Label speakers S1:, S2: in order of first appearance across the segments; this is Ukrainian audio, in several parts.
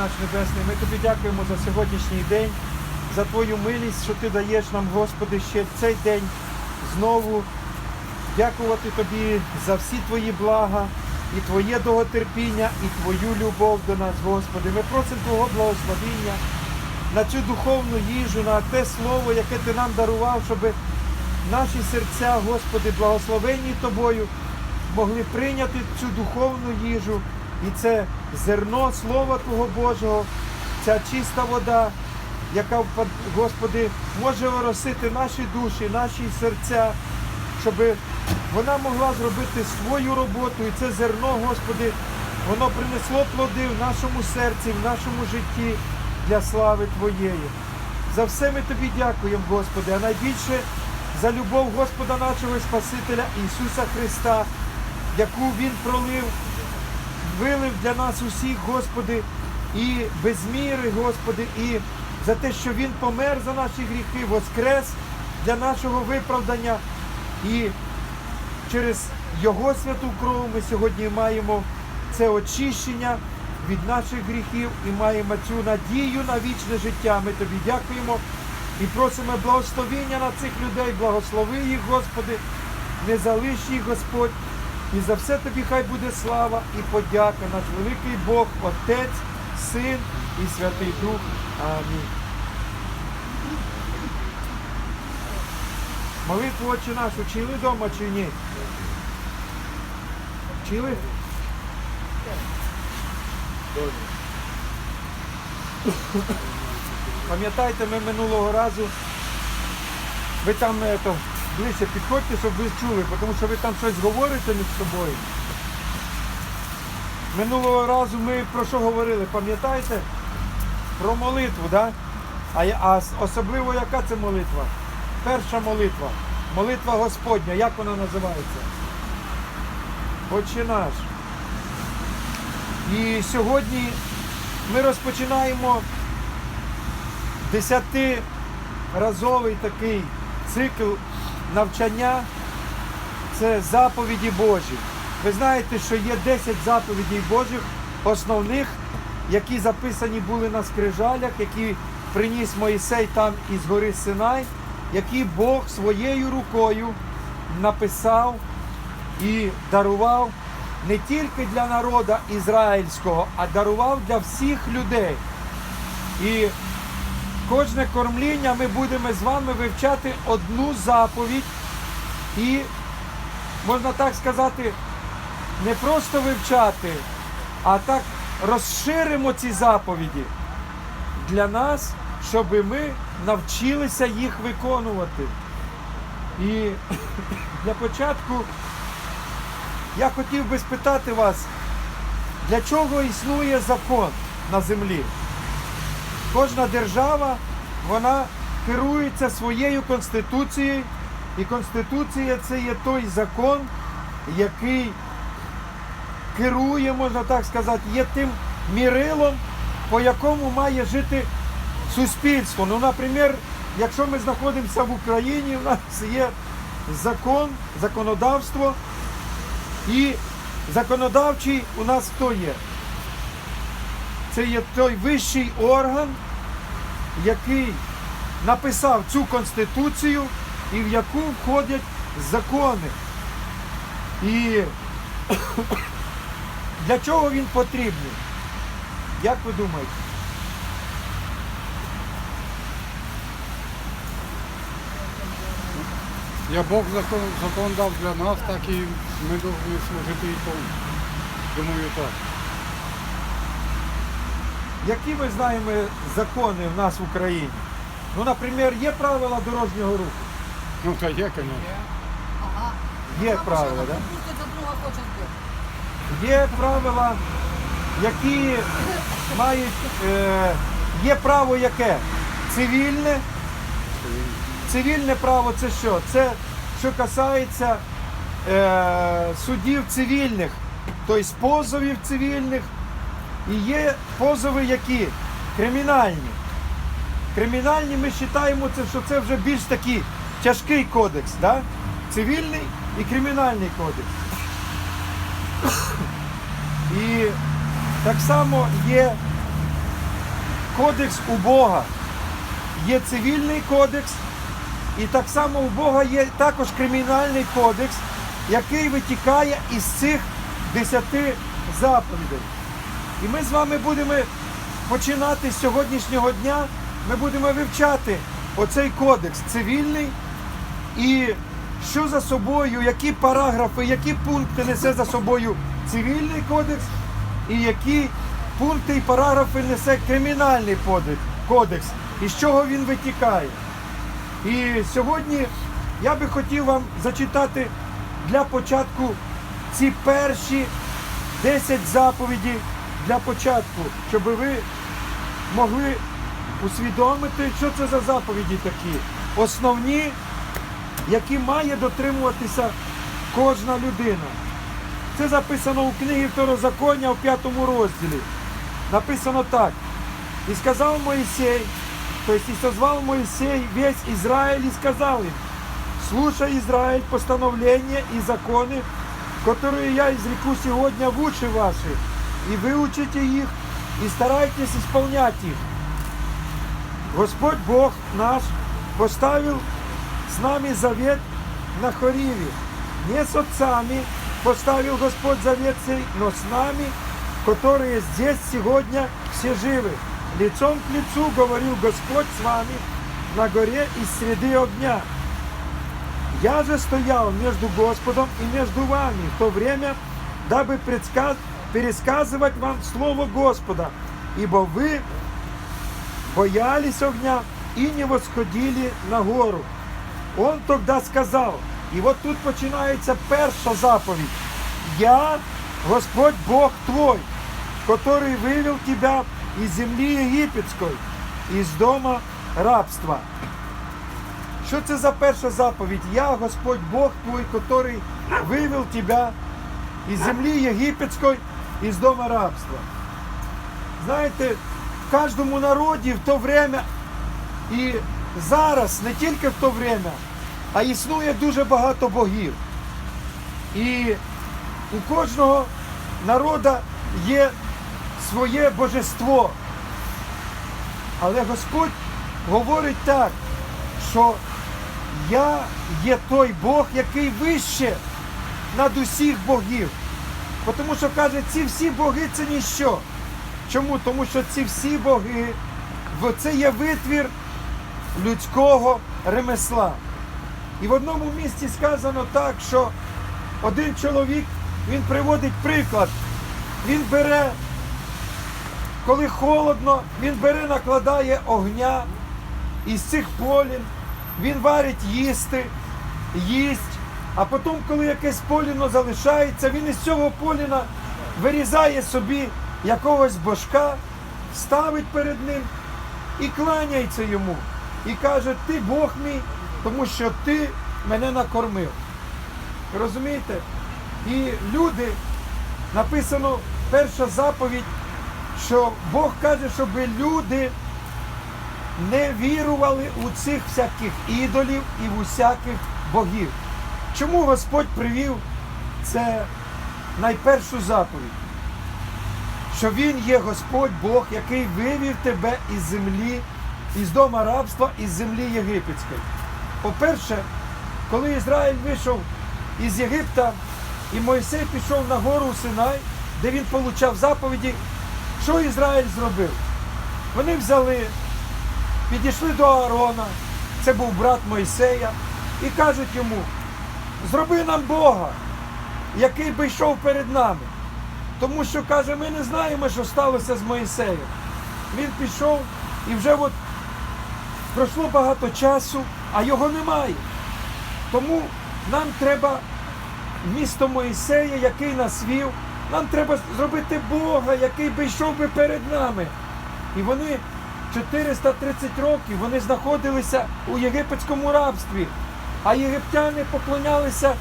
S1: Наш Небесний, ми тобі дякуємо за сьогоднішній день, за твою милість, що ти даєш нам, Господи, ще цей день знову дякувати тобі за всі твої блага і твоє довготерпіння, і твою любов до нас, Господи. Ми просимо Твого благословіння на цю духовну їжу, на те слово, яке ти нам дарував, щоб наші серця, Господи, благословенні Тобою, могли прийняти цю духовну їжу. І це зерно Слова Твого Божого, ця чиста вода, яка, Господи, може оросити наші душі, наші серця, щоб вона могла зробити свою роботу. І це зерно, Господи, воно принесло плоди в нашому серці, в нашому житті для слави Твоєї. За все ми тобі дякуємо, Господи, а найбільше за любов Господа нашого Спасителя Ісуса Христа, яку Він пролив, вилив для нас усіх, Господи, і без міри, Господи, і за те, що Він помер за наші гріхи, воскрес для нашого виправдання. І через Його святу кров ми сьогодні маємо це очищення від наших гріхів і маємо цю надію на вічне життя. Ми тобі дякуємо і просимо благословіння на цих людей, благослови їх, Господи, не залиш їх, Господь. І за все тобі хай буде слава і подяка, наш великий Бог, Отець, Син і Святий Дух. Амінь. Молитву Отче наш учили вдома чи ні? Вчили? Пам'ятаєте, ми минулого разу, ви там е, то, ближче підходьте, щоб ви чули, тому що ви там щось говорите між собою. Минулого разу ми про що говорили, пам'ятаєте? Про молитву, да? а, а особливо яка це молитва? Перша молитва. Молитва Господня. Як вона називається? Отче. І сьогодні ми розпочинаємо десятиразовий такий цикл навчання. Це заповіді Божі. Ви знаєте, що є 10 заповідей Божих, основних, які записані були на скрижалях, які приніс Моїсей там із гори Синай, які Бог своєю рукою написав і дарував не тільки для народу ізраїльського, а дарував для всіх людей. І кожне кормління ми будемо з вами вивчати одну заповідь і, можна так сказати, не просто вивчати, а так розширимо ці заповіді для нас, щоб ми навчилися їх виконувати. І для початку я хотів би спитати вас, для чого існує закон на землі? Кожна держава вона керується своєю конституцією, і конституція це є той закон, який керує, можна так сказати, є тим мірилом, по якому має жити суспільство. Ну, наприклад, якщо ми знаходимося в Україні, у нас є закон, законодавство, і законодавчий у нас хто є? Це є той вищий орган, який написав цю конституцію і в яку входять закони. І для чого він потрібний? Як ви думаєте?
S2: Я Бог закон, закон дав для нас, так і ми повинні служити і тому. Думаю, так.
S1: Які ми знаємо закони в нас в Україні? Ну, наприклад, є правила дорожнього руху.
S2: Ну, та є, звісно.
S3: Ага.
S1: Є правила,
S3: машина
S1: да? Є правила, які мають. Е, є право яке? Цивільне. Цивільне право це що? Це що касається е, судів цивільних, тобто позовів цивільних. І є позови які? Кримінальні. Кримінальні ми вважаємо, що це вже більш такий тяжкий кодекс, да? цивільний і кримінальний кодекс. І так само є кодекс у Бога. Є цивільний кодекс, і так само у Бога є також кримінальний кодекс, який витікає із цих десяти заповідей. І ми з вами будемо починати з сьогоднішнього дня. Ми будемо вивчати оцей кодекс цивільний і що за собою, які параграфи, які пункти несе за собою цивільний кодекс, і які пункти і параграфи несе кримінальний кодекс, і з чого він витікає. І сьогодні я би хотів вам зачитати для початку ці перші 10 заповідей для початку, щоб ви могли усвідомити, що це за заповіді такі. Основні, які має дотримуватися кожна людина. Це записано у книгі Второзаконня в п'ятому розділі. Написано так. И сказал Моисей, то есть и созвал Моисей весь Израиль и сказал им, слушай, Израиль, постановления и законы, которые я изреку сегодня в уши ваши, и выучите их, и старайтесь исполнять их. Господь Бог наш поставил с нами завет на Хориве. Не с отцами поставил Господь завет сей, но с нами, которые здесь сегодня все живы. Лицом к лицу говорил Господь с вами на горе из среды огня. Я же стоял между Господом и между вами в то время, дабы предсказ- пересказывать вам Слово Господа, ибо вы боялись огня и не восходили на гору. Он тогда сказал, і от тут починається перша заповідь. Я, Господь Бог твой, который вывел тебя из земли египетской, из дома рабства. Що це за перша заповідь? Я, Господь Бог твой, который вывел тебя із землі єгипетської, із дома рабства. Знаєте, в кожному народі в то время і зараз, не тільки в то время, а існує дуже багато богів. І у кожного народу є своє божество. Але Господь говорить так, що я є той Бог, який вище над усіх богів. Тому що каже, ці всі боги це ніщо. Чому? Тому що ці всі боги, це є витвір людського ремесла. І в одному місці сказано так, що один чоловік він приводить приклад. Він бере, коли холодно, він бере, накладає огня із цих полін, він варить їсти, їсть, а потім, коли якесь поліно залишається, він із цього поліна вирізає собі якогось божка, ставить перед ним і кланяється йому. І каже, ти Бог мій, тому що ти мене накормив. Розумієте? І люди, написано перша заповідь, що Бог каже, щоб люди не вірували у цих всяких ідолів і в усяких богів. Чому Господь привів це найпершу заповідь? Що Він є Господь Бог, який вивів тебе із землі, із дома рабства, із землі єгипетської. По-перше, коли Ізраїль вийшов із Єгипта, і Мойсей пішов на гору Синай, де він получав заповіді, що Ізраїль зробив? Вони взяли, підійшли до Аарона, це був брат Мойсея, і кажуть йому, зроби нам Бога, який би йшов перед нами. Тому що каже, ми не знаємо, що сталося з Моїсеєм. Він пішов і вже от пройшло багато часу, а його немає. Тому нам треба місто Моїсея, який нас вів, нам треба зробити Бога, який би йшов би перед нами. І вони 430 років вони знаходилися у єгипетському рабстві, а єгиптяни поклонялися,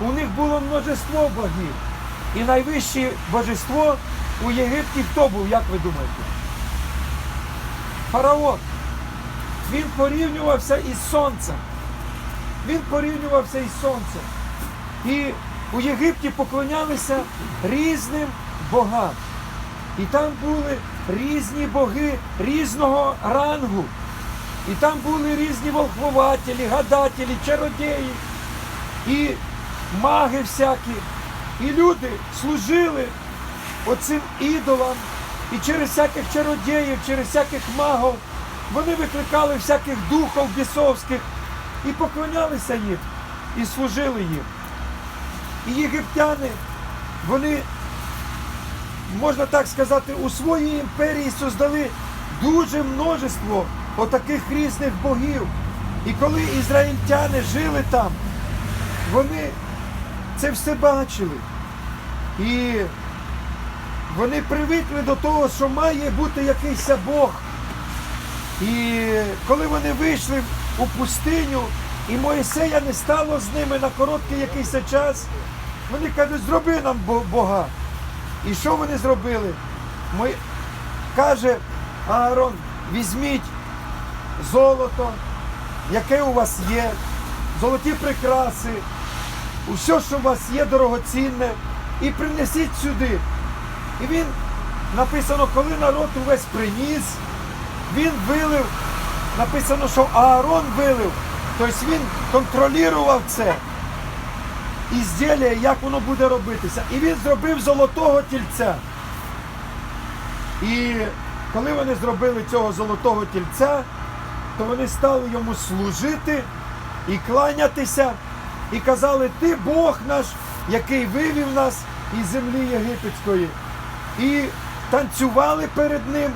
S1: у них було множество богів. І найвище божество у Єгипті хто був, як ви думаєте? Фараон. Він порівнювався із сонцем. Він порівнювався із сонцем. І у Єгипті поклонялися різним богам. І там були різні боги різного рангу. І там були різні волхвователі, гадателі, чародеї, і маги всякі. І люди служили оцим ідолам. І через всяких чародіїв, через всяких магів вони викликали всяких духів бісовських і поклонялися їм, і служили їм. І єгиптяни, вони, можна так сказати, у своїй імперії создали дуже множество отаких різних богів. І коли ізраїльтяни жили там, вони це все бачили. І вони привикли до того, що має бути якийсь Бог. І коли вони вийшли у пустиню, і Моїсея не стало з ними на короткий якийсь час, вони кажуть, зроби нам Бога. І що вони зробили? Ми... Каже Аарон, візьміть золото, яке у вас є, золоті прикраси, усе, що у вас є дорогоцінне, і принесіть сюди. І він написано, коли народ увесь приніс, він вилив, написано, що Аарон вилив, тобто він контролював це ізділля, як воно буде робитися. І він зробив золотого тільця. І коли вони зробили цього золотого тільця, то вони стали йому служити і кланятися, і казали, ти Бог наш, який вивів нас із землі єгипетської. І танцювали перед ним,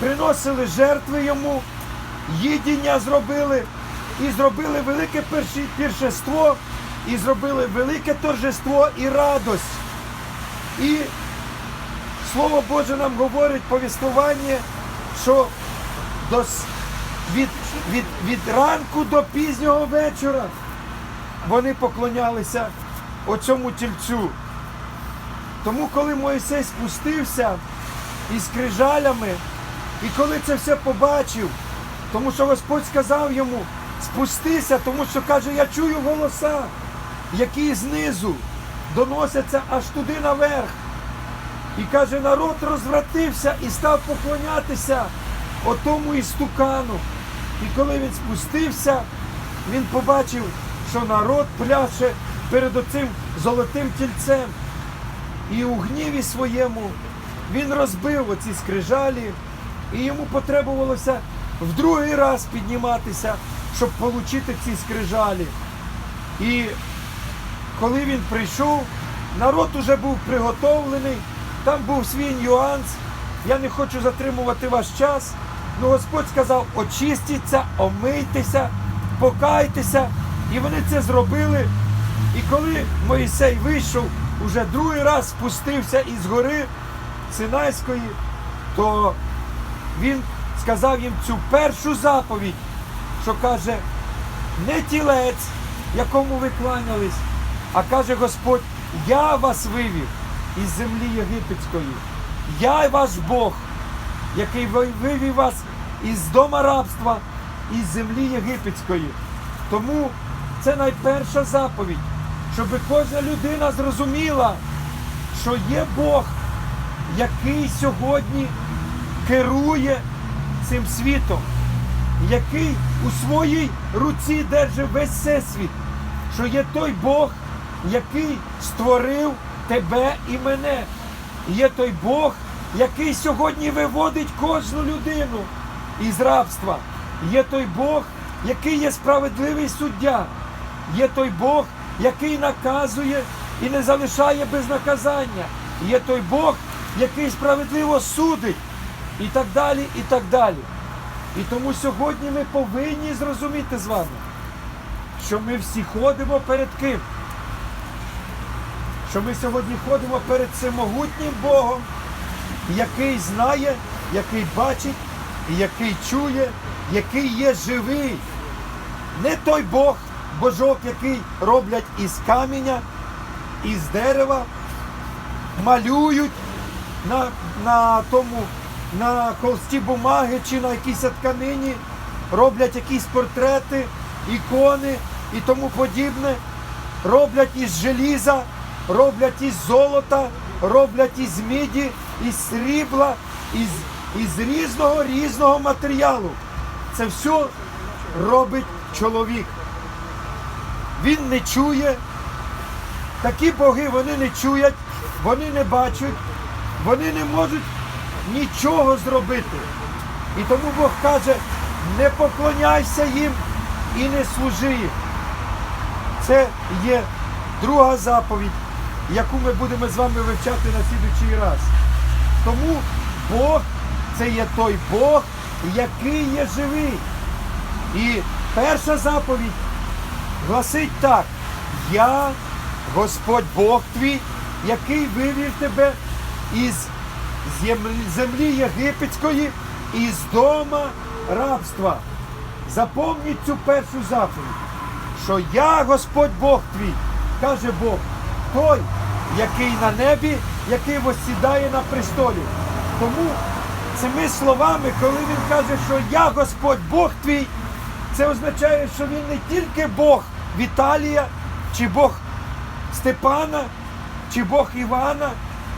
S1: приносили жертви йому, їдіння зробили, і зробили велике піршество, і зробили велике торжество і радость. І Слово Боже нам говорить повістування, що до, від, від, від ранку до пізнього вечора вони поклонялися оцьому тільцю. Тому, коли Моїсей спустився із крижалями, і коли це все побачив, тому що Господь сказав йому спустися, тому що каже, я чую голоса, які знизу доносяться аж туди наверх. І каже, народ розвратився і став поклонятися отому істукану. І коли він спустився, він побачив, що народ пляше перед оцим золотим тільцем. І у гніві своєму він розбив оці скрижалі, і йому потребувалося в другий раз підніматися, щоб отримати ці скрижалі. І коли він прийшов, народ уже був приготовлений, там був свій нюанс. Я не хочу затримувати ваш час. Ну Господь сказав, очистіться, омийтеся, покайтеся. І вони це зробили. І коли Моїсей вийшов, уже другий раз спустився із гори Синайської, то він сказав їм цю першу заповідь, що каже, не тілець, якому ви кланялись, а каже Господь, я вас вивів із землі єгипетської. Я ваш Бог, який вивів вас із дома рабства, із землі єгипетської. Тому це найперша заповідь, щоб кожна людина зрозуміла, що є Бог, який сьогодні керує цим світом, який у своїй руці держить весь всесвіт, що є той Бог, який створив тебе і мене. Є той Бог, який сьогодні виводить кожну людину із рабства. Є той Бог, який є справедливий суддя. Є той Бог, який наказує і не залишає без наказання. Є той Бог, який справедливо судить, і так далі, і так далі. І тому сьогодні ми повинні зрозуміти з вами, що ми всі ходимо перед ким? Що ми сьогодні ходимо перед цим могутнім Богом, який знає, який бачить, і який чує, який є живий. Не той Бог, божок, який роблять із каменя, із дерева, малюють на, на тому, на холсті бумаги чи на якійсь тканині, роблять якісь портрети, ікони і тому подібне, роблять із желіза, роблять із золота, роблять із міді, із срібла із, із різного різного матеріалу. Це все робить чоловік. Він не чує. Такі боги вони не чують, вони не бачать, вони не можуть нічого зробити. І тому Бог каже, не поклоняйся їм і не служи їм. Це є друга заповідь, яку ми будемо з вами вивчати на слідучий раз. Тому Бог це є той Бог, який є живий. І перша заповідь гласить так: Я, Господь Бог твій, який вивів тебе із землі, єгипетської, із дома рабства. Запомніть цю першу заповідь, що я Господь Бог твій, каже Бог, той, який на небі, який восідає на престолі. Тому цими словами, коли він каже, що я Господь Бог твій, це означає, що він не тільки Бог Віталія, чи Бог Степана, чи Бог Івана,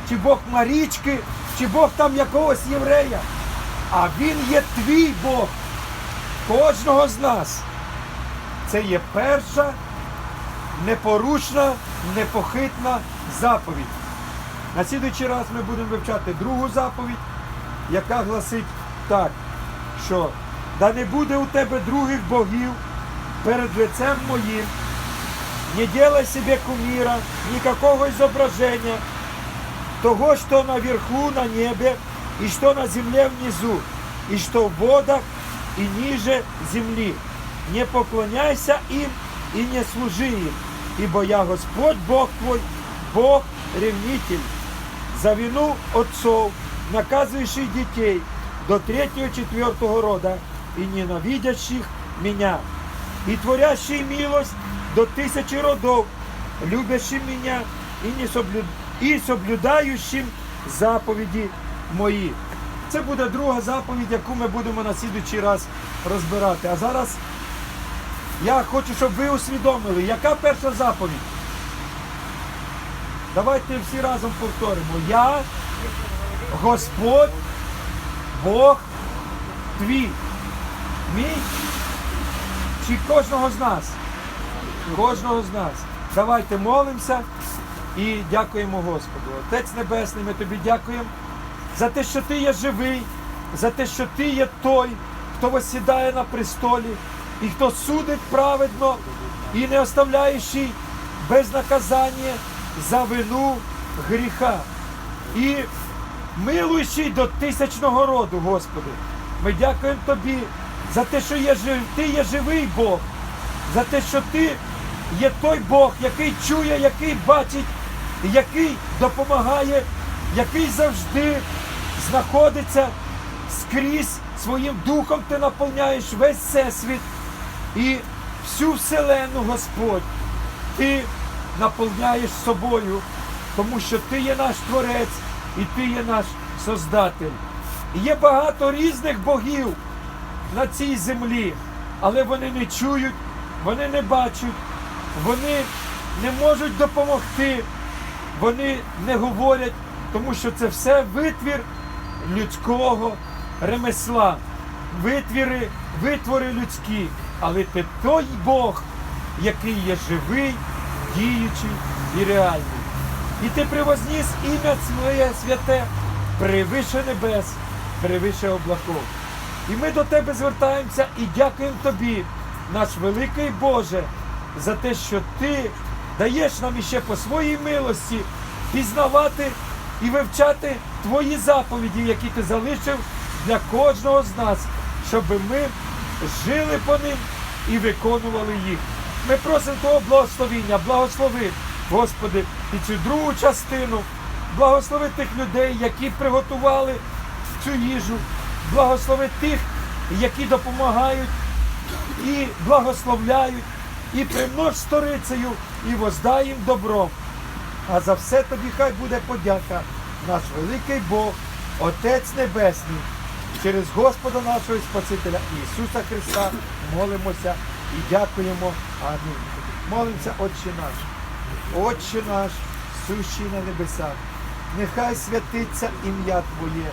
S1: чи Бог Марічки, чи Бог там якогось єврея. А він є твій Бог, кожного з нас. Це є перша непорушна, непохитна заповідь. На слідуючий раз ми будемо вивчати другу заповідь, яка гласить так, що да не буде у тебе других богів перед лицем моїм, не делай себе кумира, никакого изображения, того, что наверху на небе, и что на земле внизу, и что в водах, и ниже земли. Не поклоняйся им и не служи им, ибо я Господь Бог твой, Бог ревнитель, за вину отцов, наказывающих детей до третьего-четвертого рода и ненавидящих меня, и творящий милость до тысячи родов, любящим меня и, не соблю... и соблюдающим заповіді мої. Це буде друга заповідь, яку ми будемо на слідуючий раз розбирати. А зараз я хочу, щоб ви усвідомили, яка перша заповідь. Давайте всі разом повторимо. Я Господь, Бог твій. Мій чи кожного з нас? Кожного з нас. Давайте молимося і дякуємо Господу. Отець Небесний, ми тобі дякуємо за те, що ти є живий, за те, що ти є той, хто восідає на престолі, і хто судить праведно і не оставляючи без наказання за вину гріха. І милуючий до тисячного роду, Господи. Ми дякуємо Тобі за те, що є жив... Ти є живий Бог, за те, що Ти є той Бог, який чує, який бачить, який допомагає, який завжди знаходиться скрізь своїм духом. Ти наповняєш весь всесвіт і всю вселену, Господь, ти наповняєш собою, тому що ти є наш творець і ти є наш Создатель. Є багато різних богів на цій землі, але вони не чують, вони не бачать, вони не можуть допомогти, вони не говорять, тому що це все витвір людського ремесла, витвіри, витвори людські. Але ти той Бог, який є живий, діючий і реальний. І ти привозніс ім'я своє святе превише небес, превише облаков. І ми до тебе звертаємося і дякуємо тобі, наш великий Боже, за те, що ти даєш нам іще по своїй милості пізнавати і вивчати твої заповіді, які ти залишив для кожного з нас, щоб ми жили по ним і виконували їх. Ми просимо того благословіння, благослови, Господи, і цю другу частину, благослови тих людей, які приготували цю їжу, благослови тих, які допомагають і благословляють, і примнож сторицею, і воздай їм добром. А за все тобі хай буде подяка, наш великий Бог, Отець Небесний, через Господа нашого Спасителя Ісуса Христа молимося і дякуємо. Амінь. Молимося, Отче наш. Отче наш, сущий на небесах, нехай святиться ім'я Твоє,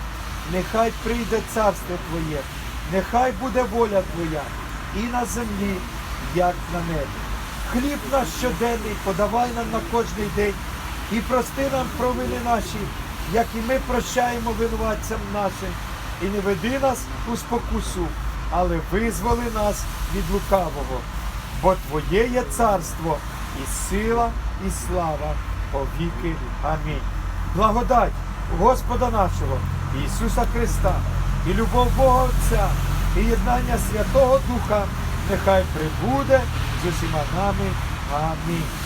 S1: нехай прийде царство Твоє, нехай буде воля Твоя і на землі, як на небі. Хліб наш щоденний подавай нам на кожний день і прости нам провини наші, як і ми прощаємо винуватцям нашим. І не веди нас у спокусу, але визволи нас від лукавого. Бо Твоє є царство, і сила, і слава повіки. Амінь. Благодать Господа нашого Ісуса Христа, і любов Бога Отця, і єднання Святого Духа нехай прибуде з усіма нами. Амінь.